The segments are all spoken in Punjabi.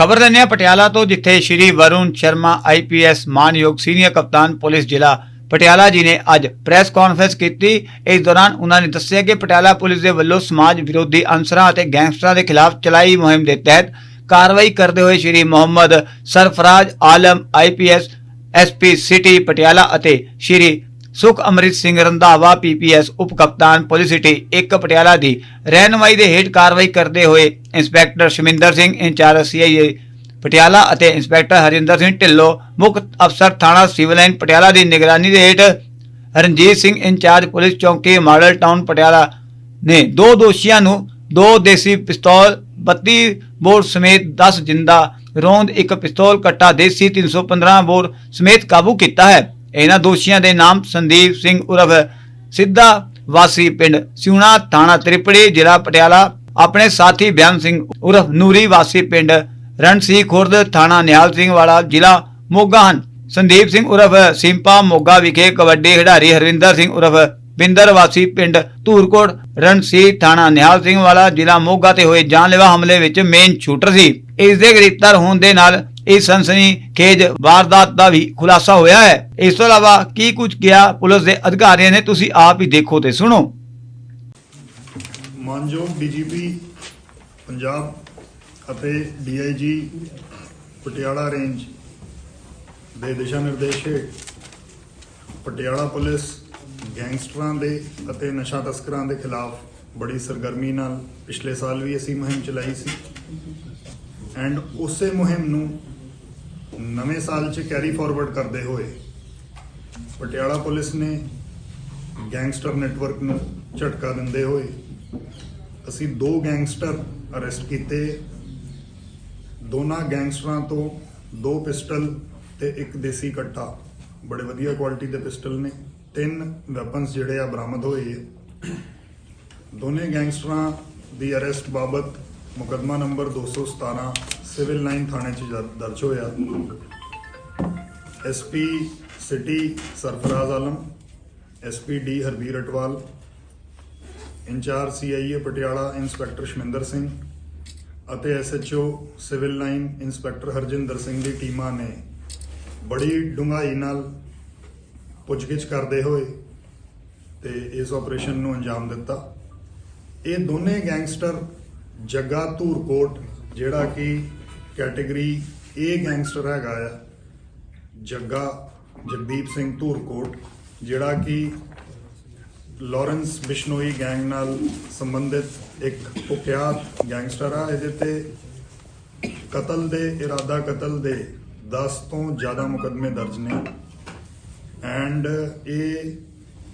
ਖਬਰ ਦਿੰਦੇ ਪਟਿਆਲਾ ਤੋਂ ਜਿੱਥੇ ਸ਼੍ਰੀ ਵਰੁਣ ਸ਼ਰਮਾ ਆਈਪੀਐਸ ਮਾਨਯੋਗ ਸੀਨੀਅਰ ਕਪਤਾਨ ਪੁਲਿਸ ਜ਼ਿਲ੍ਹਾ ਪਟਿਆਲਾ ਜੀ ਨੇ ਅੱਜ ਪ੍ਰੈਸ ਕਾਨਫਰੰਸ ਕੀਤੀ। ਇਸ ਦੌਰਾਨ ਉਹਨਾਂ ਨੇ ਦੱਸਿਆ ਕਿ ਪਟਿਆਲਾ ਪੁਲਿਸ ਦੇ ਵੱਲੋਂ ਸਮਾਜ ਵਿਰੋਧੀ ਅਨਸਰਾਂ ਅਤੇ ਗੈਂਗਸਟਰਾਂ ਦੇ ਖਿਲਾਫ ਚਲਾਈ ਮੁਹਿੰਮ ਦੇ ਤਹਿਤ ਕਾਰਵਾਈ ਕਰਦੇ ਹੋਏ Shri Mohammad Sarfaraz Alam IPS SP city, Patiala ਅਤੇ ਸ਼੍ਰੀ ਸੁਖ ਅਮਰਿਤ ਸਿੰਘ ਰੰਧਾਵਾ ਪੀਪੀਐਸ ਉਪ ਕਪਤਾਨ ਪੁਲਿਸ ਸਿਟੀ ਇੱਕ ਪਟਿਆਲਾ ਦੀ ਰਹਿਨਮਾਈ ਦੇ ਹੇਠ ਕਾਰਵਾਈ ਕਰਦੇ ਹੋਏ inspector Shaminder Singh, in-charge CIA Patiala ਅਤੇ ਇੰਸਪੈਕਟਰ ਹਰਿੰਦਰ ਸਿੰਘ ਢਿੱਲੋਂ ਮੁੱਖ ਅਫਸਰ ਥਾਣਾ ਸਿਵਲ ਲਾਈਨ ਪਟਿਆਲਾ ਦੀ ਨਿਗਰਾਨੀ ਦੇ ਹੇਠ ਰਣਜੀਤ ਸਿੰਘ, ਇੰਚਾਰਜ ਪੁਲਿਸ ਚੌਂਕੀ, ਮਾਡਲ ਟਾਊਨ ਪਟਿਆਲਾ ਨੇ ਦੋ ਦੋਸ਼ੀਆਂ ਨੂੰ ਦੋ ਦੇਸੀ ਪਿਸਤੌਲ 32 ਬੋਰ ਸਮੇਤ 10 ਜਿੰਦਾ ਰੋਂਦ, ਇੱਕ ਪਿਸਤੌਲ, ਕੱਟਾ ਦੇਸੀ 315 ਬੋਰ ਸਮੇਤ ਕਾਬੂ ਕੀਤਾ ਹੈ। ਇਹਨਾਂ ਦੋਸ਼ੀਆਂ ਦੇ ਨਾਮ ਸੰਦੀਪ ਸਿੰਘ ਉਰਫ ਸਿੱਧਾ ਵਾਸੀ ਪਿੰਡ ਸਿਉਣਾ ਥਾਣਾ ਤ੍ਰਿਪੜੀ, ਜ਼ਿਲ੍ਹਾ ਪਟਿਆਲਾ। ਆਪਣੇ ਸਾਥੀ ਬਿਆਨ ਸਿੰਘ ਉਰਫ ਨੂਰੀ ਵਾਸੀ ਪਿੰਡ ਰਣਸੀ ਖੁਰਦ, ਥਾਣਾ ਨਿਹਾਲ ਸਿੰਘ ਵਾਲਾ, ਜ਼ਿਲ੍ਹਾ ਮੋਗਾ ਹਨ। ਸੰਦੀਪ ਸਿੰਘ ਉਰਫ ਸਿੰਪਾ ਮੋਗਾ ਵਿਖੇ ਕਬੱਡੀ ਖਿਡਾਰੀ ਹਰਵਿੰਦਰ ਸਿੰਘ ਉਰਫ ਬਿੰਦਰ ਵਾਸੀ ਪਿੰਡ ਧੂਰਕੋਟ ਰਣਸੀ ਥਾਣਾ ਨਿਹਾਲ ਸਿੰਘ ਵਾਲਾ, ਜ਼ਿਲ੍ਹਾ ਮੋਗਾ ਤੇ ਹੋਏ ਜਾਨਲੇਵਾ ਹਮਲੇ ਵਿੱਚ ਮੇਨ ਸ਼ੂਟਰ ਸੀ। ਇਸ ਦੇ ਗ੍ਰਿਫਤਾਰ ਹੋਣ ਦੇ ਨਾਲ ਇਸ ਸਨਸਨੀ ਖੇਜ ਵਾਰਦਾਤ ਦਾ ਵੀ ਖੁਲਾਸਾ ਹੋਇਆ ਹੈ। ਇਸ ਤੋਂ ਇਲਾਵਾ ਕੀ ਕੁਝ ਕਿਹਾ ਪੁਲਿਸ ਦੇ ਅਧਿਕਾਰੀਆਂ ਨੇ, ਤੁਸੀਂ ਆਪ ਹੀ ਦੇਖੋ ਤੇ ਸੁਣੋ। ਮਾਨਯੋਗ ਡੀਜੀਪੀ ਪੰਜਾਬ ਅਤੇ ਡੀਆਈਜੀ ਪਟਿਆਲਾ ਰੇਂਜ ਦੇ ਦਿਸ਼ਾ ਨਿਰਦੇਸ਼ ਪਟਿਆਲਾ ਪੁਲਿਸ ਗੈਂਗਸਟਰਾਂ ਦੇ ਅਤੇ ਨਸ਼ਾ ਤਸਕਰਾਂ ਦੇ ਖਿਲਾਫ ਬੜੀ ਸਰਗਰਮੀ ਨਾਲ ਪਿਛਲੇ ਸਾਲ ਵੀ ਅਸੀਂ ਮੁਹਿੰਮ ਚਲਾਈ ਸੀ। ਐਂਡ ਉਸੇ ਮੁਹਿੰਮ ਨੂੰ ਨਵੇਂ ਸਾਲ 'ਚ ਕੈਰੀ ਫਾਰਵਰਡ ਕਰਦੇ ਹੋਏ ਪਟਿਆਲਾ ਪੁਲਿਸ ਨੇ ਗੈਂਗਸਟਰ ਨੈਟਵਰਕ ਨੂੰ ਝਟਕਾ ਦਿੰਦੇ ਹੋਏ ਅਸੀਂ ਦੋ ਗੈਂਗਸਟਰ ਅਰੈਸਟ ਕੀਤੇ। ਦੋਨਾਂ ਗੈਂਗਸਟਰਾਂ ਤੋਂ ਦੋ ਪਿਸਟਲ ਤੇ ਇੱਕ ਦੇਸੀ ਕੱਟਾ। ਬੜੇ ਵਧੀਆ ਕੁਆਲਿਟੀ ਦੇ ਪਿਸਟਲ ਨੇ। ਤਿੰਨ ਵੈਪਨਸ ਜਿਹੜੇ ਆ ਬਰਾਮਦ ਹੋਏ ਦੋਨੇ ਗੈਂਗਸਟਰਾਂ ਦੀ ਅਰੈਸਟ ਬਾਬਤ ਮੁਕੱਦਮਾ ਨੰਬਰ 217 ਸਿਵਲ ਲਾਈਨ ਥਾਣੇ 'ਚ ਦਰ- ਦਰਜ ਹੋਇਆ। SP city Sarfaraz Alam SP D Harbir Atwal, in-charge CIA Patiala inspector Shaminder Singh ਅਤੇ SHO civil line inspector Harjinder Singh ਦੀ ਟੀਮਾਂ ਨੇ ਬੜੀ ਡੂੰਘਾਈ ਨਾਲ ਪੁੱਛਗਿੱਛ ਕਰਦੇ ਹੋਏ ਤੇ ਇਸ ਆਪਰੇਸ਼ਨ ਨੂੰ ਅੰਜਾਮ ਦਿੱਤਾ। ਇਹ ਦੋਨੇ ਗੈਂਗਸਟਰ ਜੱਗਾ ਧੂਰਕੋਟ, ਜਿਹੜਾ ਕਿ ਕੈਟਾਗਰੀ A ਗੈਂਗਸਟਰ ਹੈਗਾ ਆ, ਜੱਗਾ ਜਗਦੀਪ ਸਿੰਘ ਧੂਰਕੋਟ, ਜਿਹੜਾ ਕਿ ਲਾਰੈਂਸ ਬਿਸ਼ਨੋਈ ਗੈਂਗ ਨਾਲ ਸੰਬੰਧਿਤ ਇੱਕ ਕੁಖ್યાਤ ਗੈਂਗਸਟਰ ਆ। ਇਹਦੇ ਤੇ ਕਤਲ ਦੇ, ਇਰਾਦਾ ਕਤਲ ਦੇ 10 ਤੋਂ ਜ਼ਿਆਦਾ ਮੁਕੱਦਮੇ ਦਰਜ ਨੇ। ਐਂਡ ਇਹ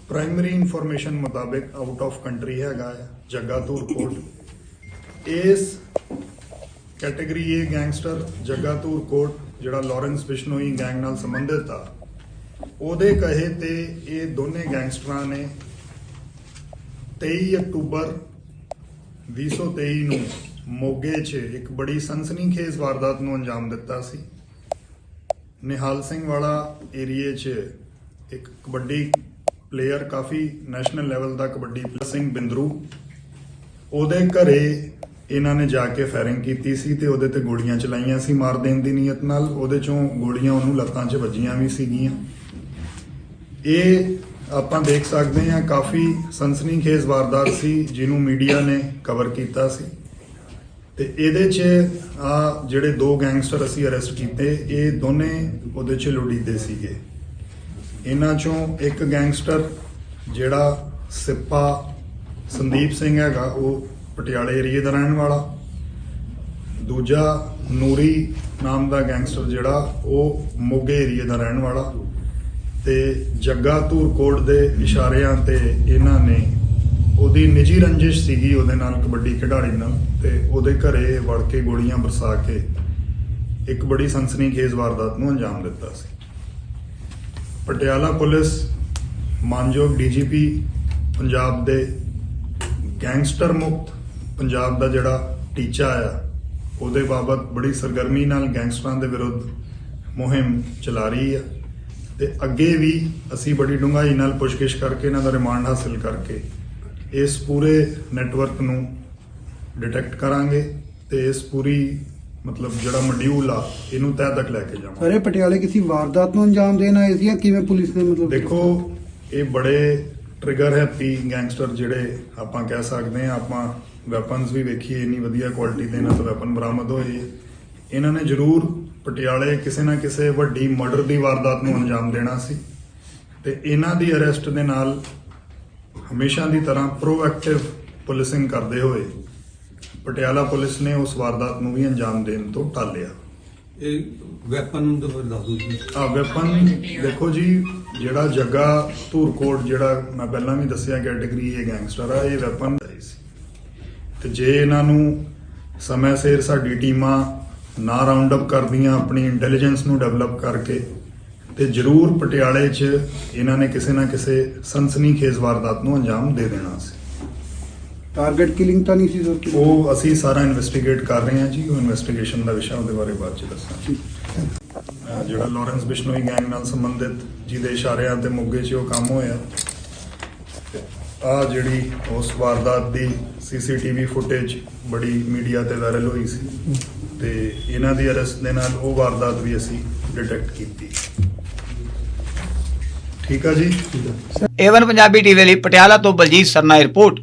ਪ੍ਰਾਇਮਰੀ ਇਨਫੋਰਮੇਸ਼ਨ ਮੁਤਾਬਿਕ ਆਊਟ ਆਫ ਕੰਟਰੀ ਹੈਗਾ ਆ, ਜੱਗਾ ਧੂਰਕੋਟ। ਇਸ category A gangster Jagga Dhurkot ਜਿਹੜਾ ਲਾਰੈਂਸ ਬਿਸ਼ਨੋਈ ਗੈਂਗ ਨਾਲ ਸੰਬੰਧਿਤ ਆ, ਉਹਦੇ ਕਹੇ ਤੇ ਇਹ ਦੋਨੇ ਗੈਂਗਸਟਰਾਂ ਨੇ 23 ਅਕਤੂਬਰ 2023 ਨੂੰ ਮੋਗੇ 'ਚ ਇੱਕ ਬੜੀ ਸਨਸਨੀਖੇਜ਼ ਵਾਰਦਾਤ ਨੂੰ ਅੰਜਾਮ ਦਿੱਤਾ ਸੀ। ਨਿਹਾਲ ਸਿੰਘ ਵਾਲਾ ਏਰੀਏ 'ਚ ਇੱਕ ਕਬੱਡੀ ਪਲੇਅਰ ਕਾਫੀ ਨੈਸ਼ਨਲ ਲੈਵਲ ਦਾ ਕਬੱਡੀ player, ਸਿੰਘ ਬਿੰਦਰੂ, ਉਹਦੇ ਘਰੇ ਇਹਨਾਂ ਨੇ ਜਾ ਕੇ ਫਾਇਰਿੰਗ ਕੀਤੀ ਸੀ ਤੇ ਉਹਦੇ ਤੇ ਗੋਲੀਆਂ ਚਲਾਈਆਂ ਸੀ ਮਾਰ ਦੇਣ ਦੀ ਨੀਅਤ ਨਾਲ। ਉਹਦੇ ਚੋਂ ਗੋਲੀਆਂ ਉਹਨੂੰ ਲੱਤਾਂ 'ਚ ਵੱਜੀਆਂ ਵੀ ਸੀਗੀਆਂ। ਇਹ ਆਪਾਂ ਦੇਖ ਸਕਦੇ ਹਾਂ ਕਾਫੀ ਸਨਸਨੀਖੇਜ਼ ਵਾਰਦਾਤ ਸੀ ਜਿਹਨੂੰ ਮੀਡੀਆ ਨੇ ਕਵਰ ਕੀਤਾ ਸੀ। ਤੇ ਇਹਦੇ 'ਚ ਆ ਜਿਹੜੇ ਦੋ ਗੈਂਗਸਟਰ ਅਸੀਂ ਅਰੈਸਟ ਕੀਤੇ, ਇਹ ਦੋਨੇ ਉਹਦੇ 'ਚ ਲੋੜੀਦੇ ਸੀਗੇ। ਇਹਨਾਂ 'ਚੋਂ ਇੱਕ ਗੈਂਗਸਟਰ ਜਿਹੜਾ ਸਿੱਪਾ ਸੰਦੀਪ ਸਿੰਘ ਹੈਗਾ, ਉਹ ਪਟਿਆਲੇ ਏਰੀਏ ਦਾ ਰਹਿਣ ਵਾਲਾ। ਦੂਜਾ ਨੂਰੀ ਨਾਮ ਦਾ ਗੈਂਗਸਟਰ ਜਿਹੜਾ, ਉਹ ਮੋਗੇ ਏਰੀਏ ਦਾ ਰਹਿਣ ਵਾਲਾ। ਤੇ ਜੱਗਾ ਧੂਰਕੋਟ ਦੇ ਇਸ਼ਾਰਿਆਂ ਤੇ ਇਹਨਾਂ ਨੇ ਉਹਦੀ ਨਿੱਜੀ ਰੰਜਿਸ਼ ਸੀਗੀ ਉਹਦੇ ਨਾਲ ਕਬੱਡੀ ਖਿਡਾਰੀ ਨਾਲ ਤੇ ਉਹਦੇ ਘਰੇ ਵੜ ਕੇ ਗੋਲੀਆਂ ਬਰਸਾ ਕੇ ਇੱਕ ਬੜੀ ਸਨਸਨੀਖੇਜ਼ ਵਾਰਦਾਤ ਨੂੰ ਅੰਜਾਮ ਦਿੱਤਾ ਸੀ। ਪਟਿਆਲਾ ਪੁਲਿਸ ਮਾਨਯੋਗ ਡੀਜੀਪੀ, ਪੰਜਾਬ ਦੇ ਗੈਂਗਸਟਰ ਮੁਕਤ ਪੰਜਾਬ ਦਾ ਜਿਹੜਾ ਟੀਚਾ ਆ ਉਹਦੇ ਬਾਬਤ ਬੜੀ ਸਰਗਰਮੀ ਨਾਲ ਗੈਂਗਸਟਰਾਂ ਦੇ ਵਿਰੁੱਧ ਮੁਹਿੰਮ ਚਲਾ ਰਹੀ ਆ। ਤੇ ਅੱਗੇ ਵੀ ਅਸੀਂ ਬੜੀ ਡੂੰਘਾਈ ਨਾਲ ਪੁੱਛਗਿੱਛ ਕਰਕੇ ਇਹਨਾਂ ਦਾ ਰਿਮਾਂਡ ਹਾਸਲ ਕਰਕੇ ਇਸ ਪੂਰੇ ਨੈਟਵਰਕ ਨੂੰ ਡਿਟੈਕਟ ਕਰਾਂਗੇ ਤੇ ਇਸ ਪੂਰੀ ਮਤਲਬ ਜਿਹੜਾ ਮੋਡਿਊਲ ਆ ਇਹਨੂੰ ਤਹਿ ਤੱਕ ਲੈ ਕੇ ਜਾਵਾਂਗੇ। ਸਰ ਇਹ ਪਟਿਆਲੇ ਕਿਸੇ ਵਾਰਦਾਤ ਨੂੰ ਅੰਜਾਮ ਦੇਣ ਆਏ ਸੀ ਜਾਂ ਕਿਵੇਂ ਪੁਲਿਸ ਨੇ ਮਤਲਬ ਦੇਖੋ ਇਹ ਬੜੇ ਟ੍ਰਿਗਰ ਹੈਪੀ ਗੈਂਗਸਟਰ ਜਿਹੜੇ ਆਪਾਂ ਕਹਿ ਸਕਦੇ ਆ ਆਪਾਂ ਵੈਪਨਸ ਵੀ ਵੇਖੀਏ ਇੰਨੀ ਵਧੀਆ ਕੁਆਲਿਟੀ ਦੇ ਨਾਲ ਵੈਪਨ ਬਰਾਮਦ ਹੋਏ ਇਹਨਾਂ ਨੇ ਜ਼ਰੂਰ ਪਟਿਆਲੇ ਕਿਸੇ ਨਾ ਕਿਸੇ ਵੱਡੀ ਮਰਡਰ ਦੀ ਵਾਰਦਾਤ ਨੂੰ ਅੰਜਾਮ ਦੇਣਾ ਸੀ ਤੇ ਇਹਨਾਂ ਦੀ ਅਰੈਸਟ ਦੇ ਨਾਲ ਹਮੇਸ਼ਾ ਦੀ ਤਰ੍ਹਾਂ ਪ੍ਰੋਐਕਟਿਵ ਪੁਲਿਸਿੰਗ ਕਰਦੇ ਹੋਏ ਪਟਿਆਲਾ ਪੁਲਿਸ ਨੇ ਉਸ ਵਾਰਦਾਤ ਨੂੰ ਵੀ ਅੰਜਾਮ ਦੇਣ ਤੋਂ ਟਾਲਿਆ। ਇਹ ਵੈਪਨ ਦਾ ਦੱਸ ਦਿਓ ਜੀ। ਆ ਵੈਪਨ ਦੇਖੋ ਜੀ ਜਿਹੜਾ ਜੱਗਾ ਧੂਰਕੋਟ ਜਿਹੜਾ ਮੈਂ ਪਹਿਲਾਂ ਵੀ ਦੱਸਿਆ ਕੈਟਾਗਰੀ ਇਹ ਗੈਂਗਸਟਰ ਆ ਇਹ ਵੈਪਨ ਤੇ ਜੇ ਇਹਨਾਂ ਨੂੰ ਸਮੇਂ ਸਿਰ ਸਾਡੀ ਟੀਮਾਂ ਨਾ ਰਾਉਂਡ ਅਪ ਕਰਦੀਆਂ ਆਪਣੀ ਇੰਟੈਲੀਜੈਂਸ ਨੂੰ ਡਿਵੈਲਪ ਕਰਕੇ ਤੇ ਜ਼ਰੂਰ ਪਟਿਆਲੇ 'ਚ ਇਹਨਾਂ ਨੇ ਕਿਸੇ ਨਾ ਕਿਸੇ ਸਨਸਨੀਖੇਜ਼ ਵਾਰਦਾਤ ਨੂੰ ਅੰਜਾਮ ਦੇ ਦੇਣਾ ਸੀ। ਟਾਰਗੇਟ ਕਿਲਿੰਗ ਤਾਂ ਨਹੀਂ ਸੀ ਕਿ ਉਹ ਅਸੀਂ ਸਾਰਾ ਇਨਵੈਸਟੀਗੇਟ ਕਰ ਰਹੇ ਹਾਂ ਜੀ ਉਹ ਇਨਵੈਸਟੀਗੇਸ਼ਨ ਦਾ ਵਿਸ਼ਾ ਉਹਦੇ ਬਾਰੇ ਬਾਅਦ ਚ ਅਹ ਜਿਹੜਾ ਲਾਰੈਂਸ ਬਿਸ਼ਨੋਈ ਗੈਂਗ ਨਾਲ ਸੰਬੰਧਿਤ ਜਿਹਦੇ ਇਸ਼ਾਰਿਆਂ ਤੇ ਮੋਗੇ 'ਚ ਉਹ ਕੰਮ ਹੋਇਆ ਆ ਜਿਹੜੀ ਉਸ ਵਾਰਦਾਤ ਦੀ ਸੀਸੀਟੀਵੀ ਫੁਟੇਜ ਬੜੀ ਮੀਡੀਆ ਤੇ ਵਾਇਰਲ ਹੋਈ ਸੀ ਤੇ ਇਹਨਾਂ ਦੀ ਅਰੈਸਟ ਦੇ ਨਾਲ ਉਹ ਵਾਰਦਾਤ ਵੀ ਅਸੀਂ ਡਿਟੈਕਟ ਕੀਤੀ। ਠੀਕ ਆ ਜੀ? ਏਵਨ ਪੰਜਾਬੀ ਟੀਵੀ ਲਈ ਪਟਿਆਲਾ ਤੋਂ ਬਲਜੀਤ ਸਰਨਾ ਰਿਪੋਰਟ।